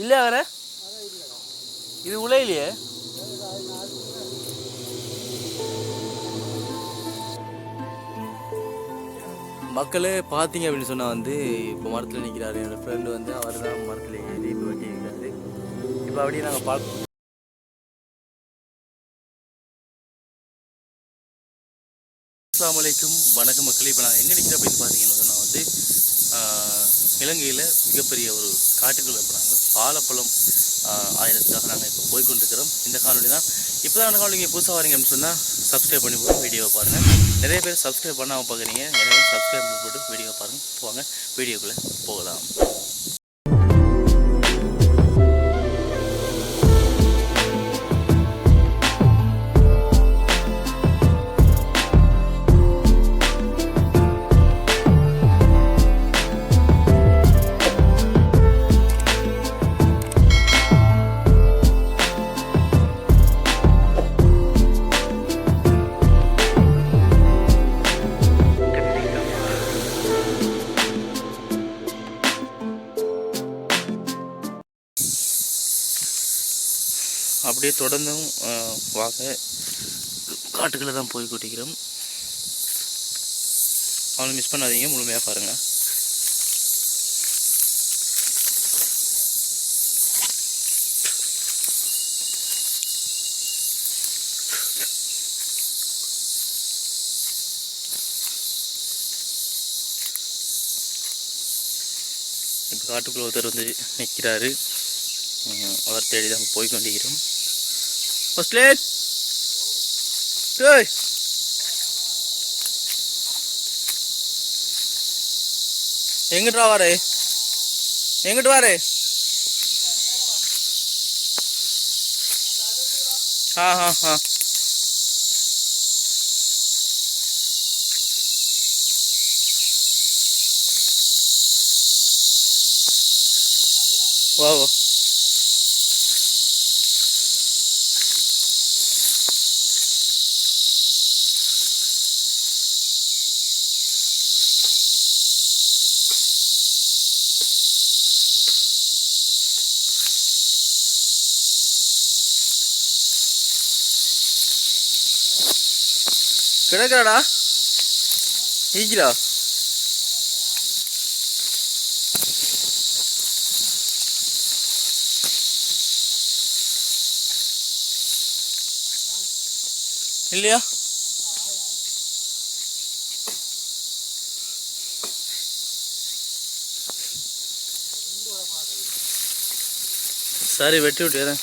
இல்லையா வேற? இது உலையிலையே? மக்களே பார்த்தீங்க அப்படின்னு சொன்னால் வந்து இப்போ மரத்தில் நிற்கிறாரு என்னோடய ஃப்ரெண்டு வந்து அவர் தான் மரத்தில் ஏறி இப்போ வெட்டி இருக்கிறாரு இப்போ அப்படியே நாங்கள் பார்க்க அஸ்லாம் அலைக்கும். வணக்கம் மக்களே இப்போ நாங்கள் எங்கே நிற்கிறோம் அப்படின்னு பார்த்தீங்கன்னா சொன்னால் வந்து இலங்கையில் மிகப்பெரிய ஒரு காட்டுக்குள்ள இப்போ நாங்கள் பாலப்பழம் ஆயிரத்துக்காக நாங்கள் இப்போ போய்கொண்டிருக்கிறோம். இந்த காணொலி தான். இப்போ தான் காணொலி நீங்கள் புதுசாக வரீங்க அப்படின்னு சொன்னால் சப்ஸ்கிரைப் பண்ணி போட்டு வீடியோவை பாருங்கள் நிறைய பேர் சப்ஸ்கிரைப் பண்ணாமல் பார்க்குறீங்க எனவே சப்ஸ்கிரைப் பண்ணி போட்டு வீடியோ பாருங்கள் போவாங்க வீடியோக்குள்ளே போகலாம். அப்படியே தொடர்ந்தும் வாக வாங்க. காட்டுக்குள்ளே தான் போய் கூட்டிக்கிறோம். அவனை மிஸ் பண்ணாதீங்க முழுமையாக பாருங்கள் இப்போ காட்டுக்குள்ள ஒருத்தர் வந்து நிற்கிறாரு அவர் தேடி தான் போய் கொண்டிருக்கிறோம். Bật lên Tươi എങ്ങോട്ട് വാടേ എങ്ങോട്ട് വാടേ ആ ഹാ ഹാ വാ വാ கிடக்குறாடா ஈக்கிறா இல்லையா? சரி வெட்டி விட்டுறேன்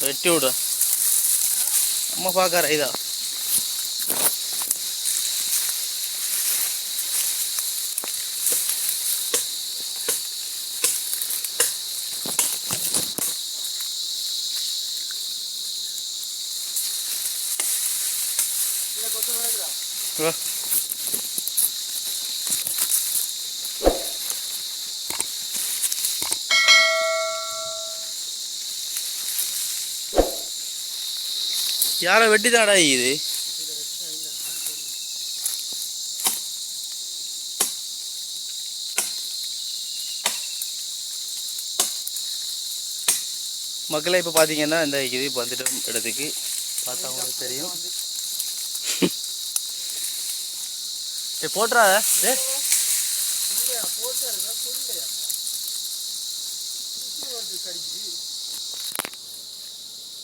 வெட்டி விடு அம்மா பார்க்கற இதா வா யாரை வெட்டி தாடா இது? மக்களை இப்போ பார்த்தீங்கன்னா இந்த இது இப்போ வந்துட்டோம் இடத்துக்கு பார்த்தா உங்களுக்கு தெரியும். போட்டுறாத. ஏ வீடியோ பண்ணாம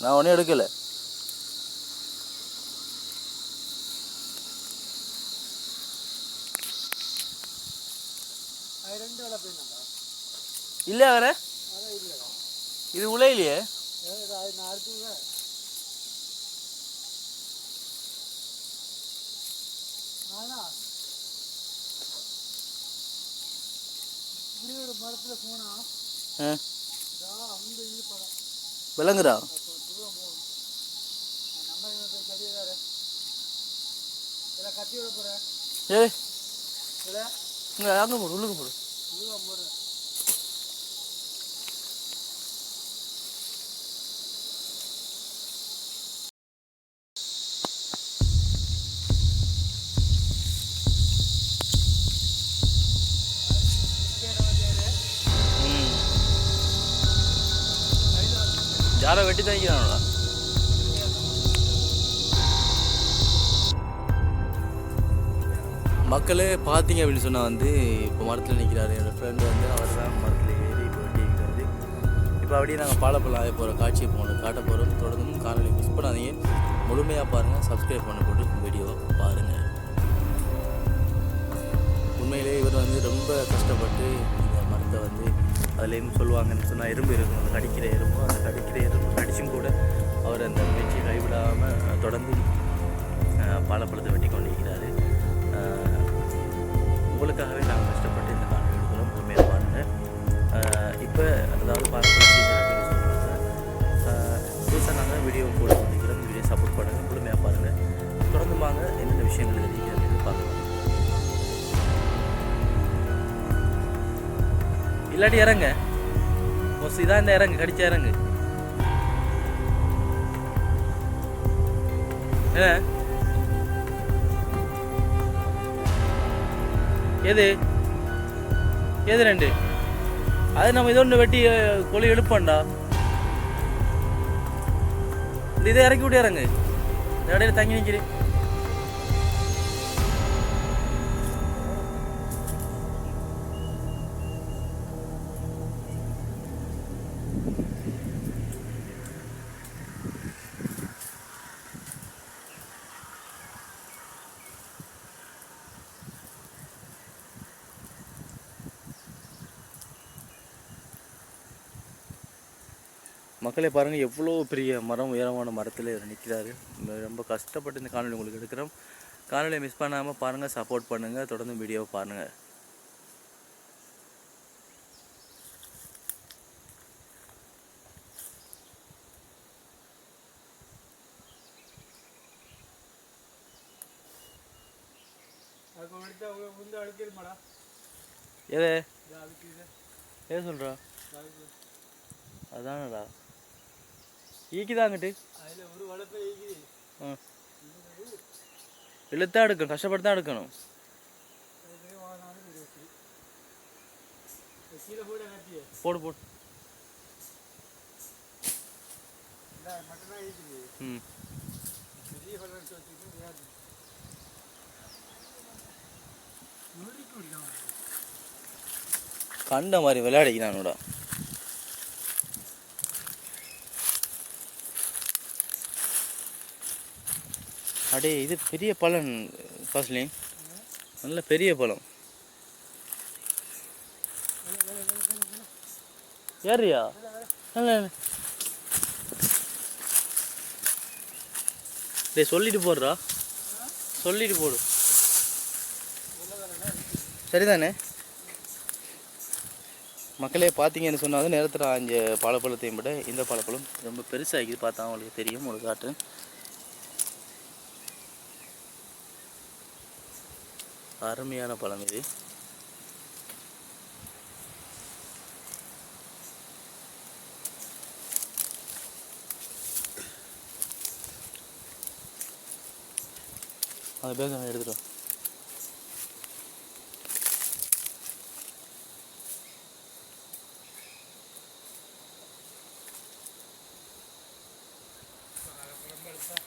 நான் ஒன்றும் எடுக்கலை. இல்லையா வேற? இது உலையிலையே? இப்படி ஒரு மரத்துல போனா ஆ. இதா இது விளங்குதா அப்போ தூரம் நம்ம அங்கே போடு உள்ளுக்கு போடு. யாரோ வெட்டி தாங்கிக்கிறாங்களா மக்களே பார்த்தீங்க அப்படின்னு சொன்னால் வந்து இப்போ மரத்தில் நிற்கிறாரு என்னோடய ஃப்ரெண்டு வந்து அவர் தான் மரத்தில் ஏறி இப்போ வெட்டிக்கிறாரு இப்போ அப்படியே நாங்கள் பாலப்பழம் ஆக போகிற காட்சியை போகணும் காட்ட போகிறோம் தொடர்ந்து காணொலி மிஸ் பண்ணாதீங்க. முழுமையாக பாருங்கள் சப்ஸ்கிரைப் பண்ண போட்டு வீடியோவை பாருங்கள் உண்மையிலே இவர் வந்து ரொம்ப கஷ்டப்பட்டு மருந்தை வந்து அதுலேயும் சொல்லுவாங்கன்னு சொன்னால் எறும்பு இருக்கும். அந்த கடிக்கிற எறும்பு அந்த கடிக்கிற எறும்பு கடிச்சும் கூட அவர் அந்த முயற்சியை கைவிடாமல் தொடர்ந்து பாலப்பழத்தை வெட்டி கொண்டிருக்கிறாரு. உங்களுக்காகவே நாங்கள் கஷ்டப்பட்டு இந்த காணொலி எடுக்கிறோம். உண்மையாக பாருங்கள் இப்போ அதாவது பாலப்பழ புதுசாக நாங்கள் வீடியோ போட கொண்டிருக்கிறோம் வீடியோ சப்போர்ட் பண்ணுங்கள் முழுமையாக பாருங்கள் தொடர்ந்து வாங்க. என்னென்ன விஷயங்கள் இருக்குது பார்க்கலாம். இல்லாட்டி இறங்க. மோஸ்ட் இதான் இந்த இறங்கு கடிச்ச இறங்கு. எது? எது ரெண்டு? அது நம்ம இதொன்று வெட்டி கொலி எழுப்பண்டா இந்த இதை இறக்கி விட்டு இறங்கு. இந்த இடையில தங்கி நிற்கிறேன் மக்களே பாருங்கள் எவ்வளோ பெரிய மரம் உயரமான மரத்தில் இவர் நிற்கிறாரு ரொம்ப கஷ்டப்பட்டு இந்த காணொலி உங்களுக்கு எடுக்கிறோம். காணொலியை மிஸ் பண்ணாமல் பாருங்கள் சப்போர்ட் பண்ணுங்கள் தொடர்ந்து வீடியோவை பாருங்கள் எது? ஏது சொல்கிறா அதானடா. ஈக்கிதாங்கிட்டு இழுத்தான் எடுக்கணும் கஷ்டப்பட்டு தான் எடுக்கணும் போட போடு. ம். கண்ட மாதிரி விளையாடிக்கிறானோடா அடே இது பெரிய பழம் காஸ்ட்லி நல்ல பெரிய பழம். ஏறியா டேய் சொல்லிட்டு போடுறா. சொல்லிட்டு போடு. சரிதானே? மக்களே பார்த்தீங்கன்னு சொன்னால் நேரத்தில் அஞ்சு பழப்பழத்தையும் விட இந்த பழப்பழம் ரொம்ப பெருசாகிது பார்த்தா அவங்களுக்கு தெரியும் உங்களுக்கு காட்டு. அருமையான பழம் இது. அந்த பேக் எடுத்துட்டோம்